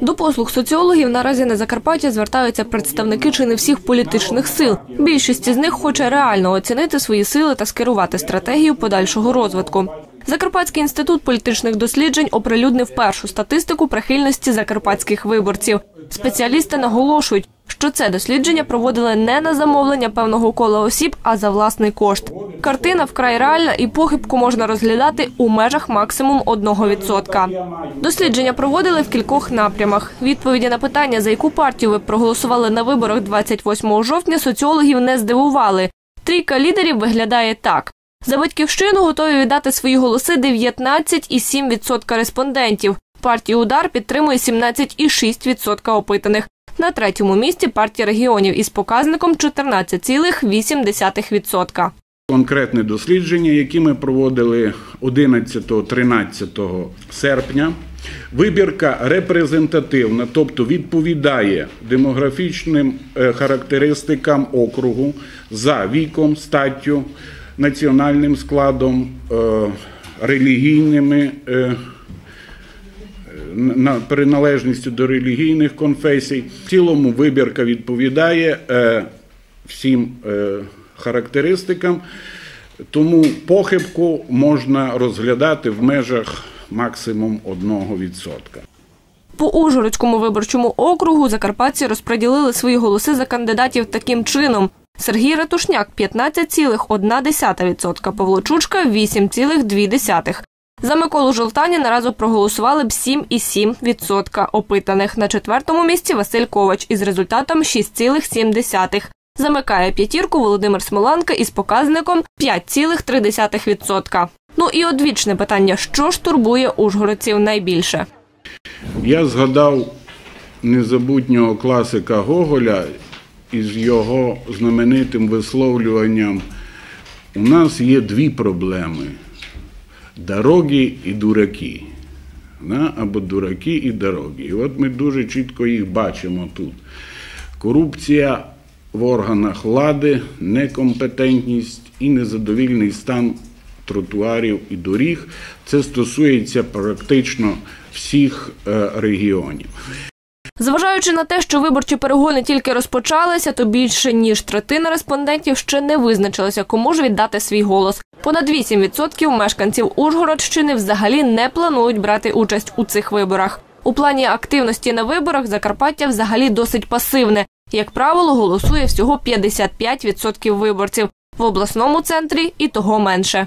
До послуг соціологів наразі на Закарпаття звертаються представники чи не всіх політичних сил. Більшість з них хоче реально оцінити свої сили та скерувати стратегію подальшого розвитку. Закарпатський інститут політичних досліджень оприлюднив першу статистику прихильності закарпатських виборців. Спеціалісти наголошують, що це дослідження проводили не на замовлення певного кола осіб, а за власний кошт. Картина вкрай реальна і похибку можна розглядати у межах максимум 1%. Дослідження проводили в кількох напрямах. Відповіді на питання, за яку партію ви проголосували на виборах 28 жовтня, соціологів не здивували. Трійка лідерів виглядає так. За батьківщину готові віддати свої голоси 19,7% респондентів. Партію удар підтримує 17,6% опитаних. На третьому місці партія регіонів із показником 14,8%. Конкретне дослідження, які ми проводили 11-13 серпня. Вибірка репрезентативна, тобто відповідає демографічним е, характеристикам округу за віком, статтю, національним складом, е, релігійними е, приналежністю до релігійних конфесій. В цілому вибірка відповідає е, всім е, характеристикам, тому похибку можна розглядати в межах максимум 1%. По Ужгородському виборчому округу закарпатці розподілили свої голоси за кандидатів таким чином. Сергій Ратушняк 15,1%, Павло Чучка 8,2%. За Миколу Жолтаніна разом проголосували б 7,7% опитаних. На четвертому місці Василь Ковач із результатом 6,7%. Замикає п'ятірку Володимир Смоланка із показником 5,3%. Ну і одвічне питання: що ж турбує ужгородців найбільше? Я згадав незабутнього класика Гоголя із його знаменитим висловлюванням. У нас є дві проблеми: дороги і дураки. Да? Або дураки і дороги. І от ми дуже чітко їх бачимо тут. Корупція в органах влади, некомпетентність і незадовільний стан тротуарів і доріг. Це стосується практично всіх е, регіонів. Зважаючи на те, що виборчі перегони тільки розпочалися, то більше ніж третина респондентів ще не визначилися, кому ж віддати свій голос. Понад 8% мешканців Ужгородщини взагалі не планують брати участь у цих виборах. У плані активності на виборах Закарпаття взагалі досить пасивне. Як правило, голосує всього 55% виборців в обласному центрі і того менше.